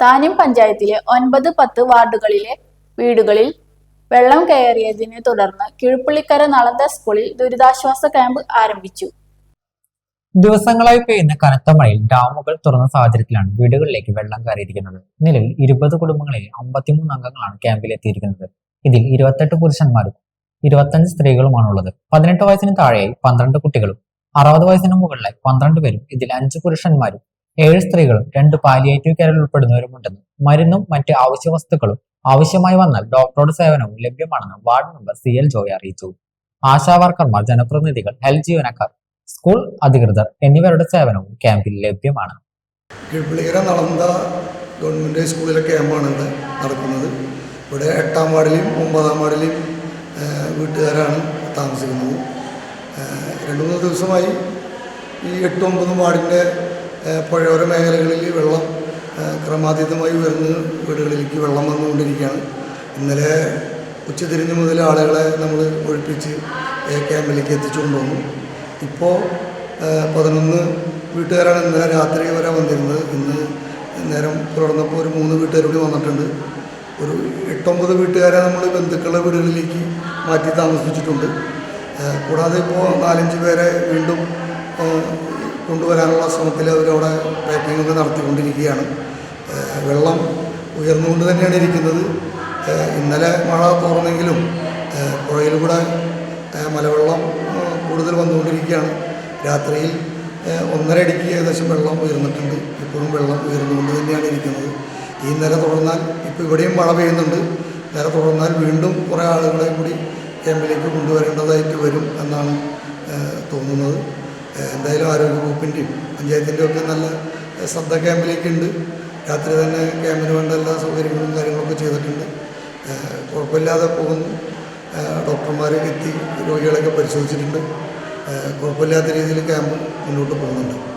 താന്യം പഞ്ചായത്തിലെ ഒൻപത് പത്ത് വാർഡുകളിലെ വീടുകളിൽ വെള്ളം കയറിയതിനെ തുടർന്ന് കിഴുപ്പള്ളിക്കര നളന്ദ സ്കൂളിൽ ദുരിതാശ്വാസ ക്യാമ്പ് ആരംഭിച്ചു. ദിവസങ്ങളായി പെയ്യുന്ന കനത്ത മഴയിൽ ഡാമുകൾ തുറന്ന സാഹചര്യത്തിലാണ് വീടുകളിലേക്ക് വെള്ളം കയറിയിരിക്കുന്നത്. നിലവിൽ ഇരുപത് കുടുംബങ്ങളിൽ അമ്പത്തിമൂന്ന് അംഗങ്ങളാണ് ക്യാമ്പിൽ എത്തിയിരിക്കുന്നത് ഇതിൽ ഇരുപത്തെട്ട് പുരുഷന്മാരും ഇരുപത്തഞ്ച് സ്ത്രീകളുമാണുള്ളത്. പതിനെട്ട് വയസ്സിന് താഴെയായി പന്ത്രണ്ട് കുട്ടികളും അറുപത് വയസ്സിന് മുകളിലായി പന്ത്രണ്ട് പേരും ഇതിൽ അഞ്ച് പുരുഷന്മാരും ഏഴ് സ്ത്രീകളും രണ്ട് പാലിയേറ്റീവ് കെയറിൽ ഉൾപ്പെടുന്നവരുമുണ്ടെന്നും മരുന്നും മറ്റ് ആവശ്യ വസ്തുക്കളും ആവശ്യമായി വന്നാൽ ഡോക്ടറുടെ സേവനവും ലഭ്യമാണെന്ന് ward member C L Joy അറിയിച്ചു. ആശാ വർക്കർമാർ ജനപ്രതിനിധികൾ ഹെൽത്ത് ജീവനക്കാർ സ്കൂൾ അധികൃതർ എന്നിവരുടെ സേവനവും ക്യാമ്പിൽ ലഭ്യമാണ്. കിഴ്പ്പിളിക്കര നളന്ത ഗവൺമെന്റ് സ്കൂളിലെ ക്യാമ്പാണ് ഇവിടെ നടക്കുന്നത്. ഇവിടെ എട്ടാം വാർഡിലെയും ഒമ്പതാം വാർഡിലെയും വീട്ടുകാരാണ് താമസിക്കുന്നത്. രണ്ട് മൂന്ന് ദിവസമായി ഈ എട്ടും ഒമ്പതും വാർഡിന്റെ പുഴയോര മേഖലകളിൽ വെള്ളം ക്രമാതീതമായി ഉയർന്ന് വീടുകളിലേക്ക് വെള്ളം വന്നുകൊണ്ടിരിക്കുകയാണ്. ഇന്നലെ ഉച്ചതിരിഞ്ഞ് മുതൽ ആളുകളെ നമ്മൾ ഒഴിപ്പിച്ച് ക്യാമ്പിലേക്ക് എത്തിച്ചു കൊണ്ടുവന്നു. ഇപ്പോൾ പതിനൊന്ന് വീട്ടുകാരാണ് ഇന്നലെ രാത്രി വരെ വന്നിരുന്നത്. ഇന്ന് നേരം പുലർന്നപ്പോൾ ഒരു മൂന്ന് വീട്ടുകാർ കൂടി വന്നിട്ടുണ്ട്. ഒരു എട്ടൊമ്പത് വീട്ടുകാരെ നമ്മൾ ബന്ധുക്കളുടെ വീടുകളിലേക്ക് മാറ്റി താമസിപ്പിച്ചിട്ടുണ്ട് കൂടാതെ ഇപ്പോൾ നാലഞ്ച് പേരെ വീണ്ടും കൊണ്ടുവരാനുള്ള ശ്രമത്തിൽ അവരവിടെ പാക്കിംഗ് ഒക്കെ നടത്തിക്കൊണ്ടിരിക്കുകയാണ്. വെള്ളം ഉയർന്നുകൊണ്ട് തന്നെയാണ് ഇരിക്കുന്നത്. ഇന്നലെ മഴ തോർന്നെങ്കിലും പുഴയിലൂടെ മലവെള്ളം കൂടുതൽ വന്നുകൊണ്ടിരിക്കുകയാണ്. രാത്രിയിൽ ആ, ഒന്നര അടിക്ക് ഏകദേശം വെള്ളം ഉയർന്നിട്ടുണ്ട്. ഇപ്പോഴും വെള്ളം ഉയർന്നുകൊണ്ട് തന്നെയാണ് ഇരിക്കുന്നത്. ഈ നില തുടർന്നാൽ ഇപ്പോൾ ഇവിടെയും മഴ പെയ്യുന്നുണ്ട്. നില തുടർന്നാൽ വീണ്ടും കുറേ ആളുകളെ കൂടി ക്യാമ്പിലേക്ക് കൊണ്ടുവരേണ്ടതായിട്ട് വരും എന്നാണ് തോന്നുന്നത്. ആ, ആരോഗ്യ വകുപ്പിന്റെയും പഞ്ചായത്തിന്റെ ഒക്കെ നല്ല ശ്രദ്ധ ക്യാമ്പിലേക്ക് ഉണ്ട്. രാത്രി തന്നെ ക്യാമ്പിന് വേണ്ട എല്ലാ സൗകര്യങ്ങളും കാര്യങ്ങളൊക്കെ ചെയ്തിട്ടുണ്ട്. കുഴപ്പമില്ലാതെ പോകുന്നു. ഡോക്ടർമാർ എത്തി രോഗികളൊക്കെ പരിശോധിച്ചിട്ടുണ്ട്. കുഴപ്പമില്ലാത്ത രീതിയിൽ ക്യാമ്പ് മുന്നോട്ട് പോകുന്നുണ്ട്.